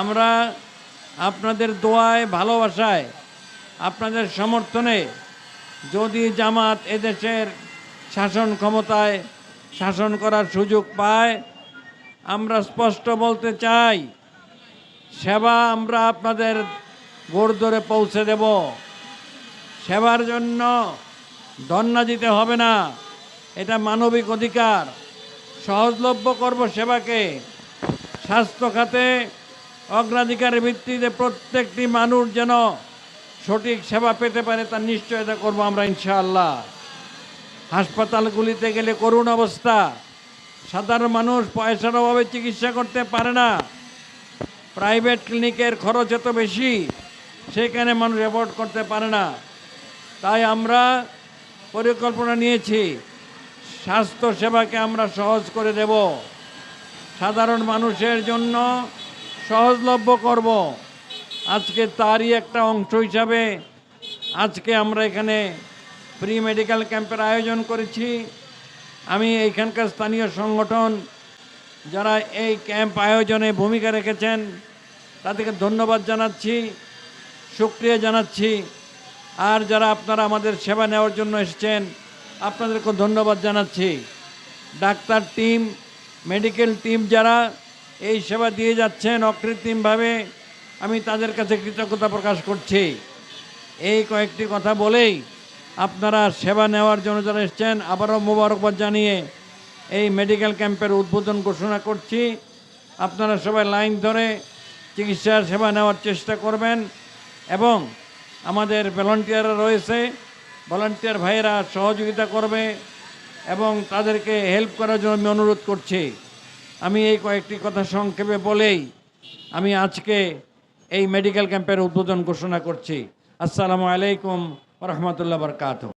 আমরা আপনাদের দোয়ায়, ভালোবাসায়, আপনাদের সমর্থনে যদি জামাত এদেশের শাসন ক্ষমতায় শাসন করার সুযোগ পায়, আমরা স্পষ্ট বলতে চাই, সেবা আমরা আপনাদের গোড় ধরে পৌঁছে দেব। সেবার জন্য দন্না দিতে হবে না, এটা মানবিক অধিকার। সহজলভ্য করব সেবাকে, স্বাস্থ্য খাতে অগ্রাধিকারের ভিত্তিতে প্রত্যেকটি মানুষ যেন সঠিক সেবা পেতে পারে, তার নিশ্চয়তা করব আমরা ইনশাআল্লাহ। হাসপাতালগুলিতে গেলে করুণ অবস্থা। সাধারণ মানুষ পয়সার অভাবে চিকিৎসা করতে পারে না। প্রাইভেট ক্লিনিকের খরচ এত বেশি, সেখানে মানুষ অ্যাফোর্ড করতে পারে না। তাই আমরা পরিকল্পনা নিয়েছি স্বাস্থ্য সেবাকে আমরা সহজ করে দেব। সাধারণ মানুষের জন্য সহজলভ্য করব। আজকে তারই একটা অংশ হিসাবে আজকে আমরা এখানে প্রি মেডিকেল ক্যাম্পের আয়োজন করেছি। আমি এইখানকার স্থানীয় সংগঠন যারা এই ক্যাম্প আয়োজনে ভূমিকা রেখেছেন, তাদেরকে ধন্যবাদ জানাচ্ছি, সুক্রিয়া জানাচ্ছি। আর যারা আপনারা আমাদের সেবা নেওয়ার জন্য এসেছেন আপনাদেরকে ধন্যবাদ জানাচ্ছি। ডাক্তার টিম, মেডিকেল টিম যারা এই সেবা দিয়ে যাচ্ছেন অকৃত্রিমভাবে। আমি তাদের কাছে কৃতজ্ঞতা প্রকাশ করছি। এই কয়েকটি কথা বলেই আপনারা সেবা নেওয়ার জন্য যারা এসছেন, আবারও মোবারকবাদ জানিয়ে এই মেডিকেল ক্যাম্পের উদ্বোধন ঘোষণা করছি। আপনারা সবাই লাইন ধরে চিকিৎসার সেবা নেওয়ার চেষ্টা করবেন এবং আমাদের ভলান্টিয়াররা রয়েছে, ভলান্টিয়ার ভাইয়েরা সহযোগিতা করবে এবং তাদেরকে হেল্প করার জন্য আমি অনুরোধ করছি। আমি এই কয়েকটি কথা সংক্ষেপে বলেই আমি আজকে এই মেডিকেল ক্যাম্পের উদ্বোধন ঘোষণা করছি। আসসালামু আলাইকুম রহমতুল্লাহ বরকাত